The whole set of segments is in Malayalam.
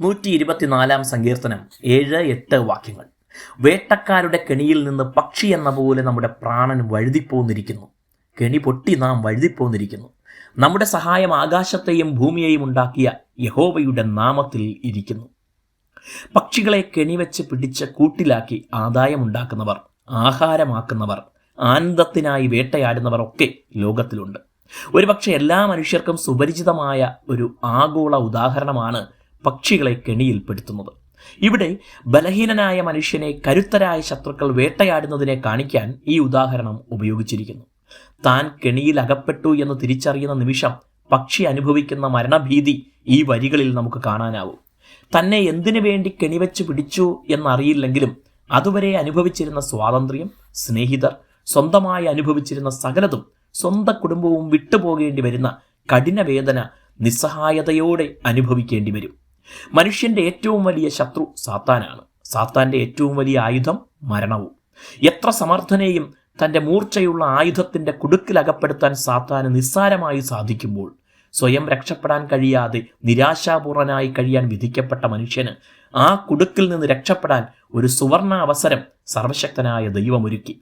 നൂറ്റി ഇരുപത്തിനാലാം സങ്കീർത്തനം ഏഴ് എട്ട് വാക്യങ്ങൾ. വേട്ടക്കാരുടെ കെണിയിൽ നിന്ന് പക്ഷി എന്ന പോലെ നമ്മുടെ പ്രാണൻ വഴുതിപ്പോന്നിരിക്കുന്നു. കെണി പൊട്ടി നാം വഴുതിപ്പോന്നിരിക്കുന്നു. നമ്മുടെ സഹായം ആകാശത്തെയും ഭൂമിയെയും ഉണ്ടാക്കിയ യഹോവയുടെ നാമത്തിൽ ഇരിക്കുന്നു. പക്ഷികളെ കെണിവെച്ച് പിടിച്ച് കൂട്ടിലാക്കി ആദായമുണ്ടാക്കുന്നവർ ആഹാരമാക്കുന്നവർ ആനന്ദത്തിനായി വേട്ടയാടുന്നവർ ഒക്കെ ലോകത്തിലുണ്ട്. ഒരുപക്ഷെ എല്ലാ മനുഷ്യർക്കും സുപരിചിതമായ ഒരു ആഗോള ഉദാഹരണമാണ് പക്ഷികളെ കെണിയിൽപ്പെടുത്തുന്നത്. ഇവിടെ ബലഹീനനായ മനുഷ്യനെ കരുത്തരായ ശത്രുക്കൾ വേട്ടയാടുന്നതിനെ കാണിക്കാൻ ഈ ഉദാഹരണം ഉപയോഗിച്ചിരിക്കുന്നു. താൻ കെണിയിൽ അകപ്പെട്ടു എന്ന് തിരിച്ചറിയുന്ന നിമിഷം പക്ഷി അനുഭവിക്കുന്ന മരണഭീതി ഈ വരികളിൽ നമുക്ക് കാണാനാവും. തന്നെ എന്തിനു വേണ്ടി കെണിവെച്ച് പിടിച്ചു എന്നറിയില്ലെങ്കിലും അതുവരെ അനുഭവിച്ചിരുന്ന സ്വാതന്ത്ര്യം സ്നേഹിതർ സ്വന്തമായി അനുഭവിച്ചിരുന്ന സകലതും സ്വന്തം കുടുംബവും വിട്ടുപോകേണ്ടി വരുന്ന കഠിന വേദന നിസ്സഹായതയോടെ അനുഭവിക്കേണ്ടി വരും. മനുഷ്യന്റെ ഏറ്റവും വലിയ ശത്രു സാത്താനാണ്. സാത്താന്റെ ഏറ്റവും വലിയ ആയുധം മരണവും. എത്ര സമർത്ഥനെയും തന്റെ മൂർച്ചയുള്ള ആയുധത്തിന്റെ കുടുക്കിലകപ്പെടുത്താൻ സാത്താന് നിസ്സാരമായി സാധിക്കുമ്പോൾ സ്വയം രക്ഷപ്പെടാൻ കഴിയാതെ നിരാശാപൂർണനായി കഴിയാൻ വിധിക്കപ്പെട്ട മനുഷ്യന് ആ കുടുക്കിൽ നിന്ന് രക്ഷപ്പെടാൻ ഒരു സുവർണ അവസരം സർവശക്തനായ ദൈവമൊരുക്കി.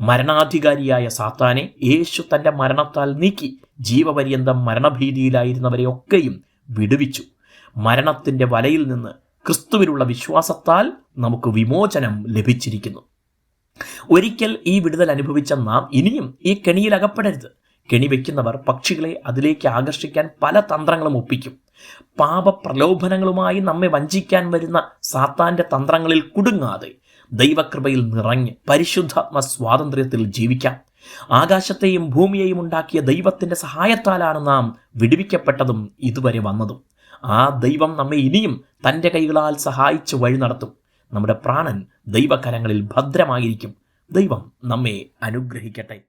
മരണാധികാരിയായ സാത്താനെ യേശു തന്റെ മരണത്താൽ നീക്കി ജീവപര്യന്തം മരണഭീതിയിലായിരുന്നവരെയൊക്കെയും വിടുവിച്ചു. മരണത്തിന്റെ വലയിൽ നിന്ന് ക്രിസ്തുവിലുള്ള വിശ്വാസത്താൽ നമുക്ക് വിമോചനം ലഭിച്ചിരിക്കുന്നു. ഒരിക്കൽ ഈ വിടുതൽ അനുഭവിച്ച നാം ഇനിയും ഈ കെണിയിൽ അകപ്പെടരുത്. കെണി വയ്ക്കുന്നവർ പക്ഷികളെ അതിലേക്ക് ആകർഷിക്കാൻ പല തന്ത്രങ്ങളും ഒപ്പിക്കും. പാപപ്രലോഭനങ്ങളുമായി നമ്മെ വഞ്ചിക്കാൻ വരുന്ന സാത്താന്റെ തന്ത്രങ്ങളിൽ കുടുങ്ങാതെ ദൈവകൃപയിൽ നിറഞ്ഞ് പരിശുദ്ധാത്മ സ്വാതന്ത്ര്യത്തിൽ ജീവിക്കാം. ആകാശത്തെയും ഭൂമിയെയും ഉണ്ടാക്കിയ ദൈവത്തിന്റെ സഹായത്താലാണ് നാം വിടുവിക്കപ്പെട്ടതും ഇതുവരെ വന്നതും. ആ ദൈവം നമ്മെ ഇനിയും തന്റെ കൈകളാൽ സഹായിച്ച് വഴി നടത്തും. നമ്മുടെ പ്രാണൻ ദൈവകരങ്ങളിൽ ഭദ്രമായിരിക്കും. ദൈവം നമ്മെ അനുഗ്രഹിക്കട്ടെ.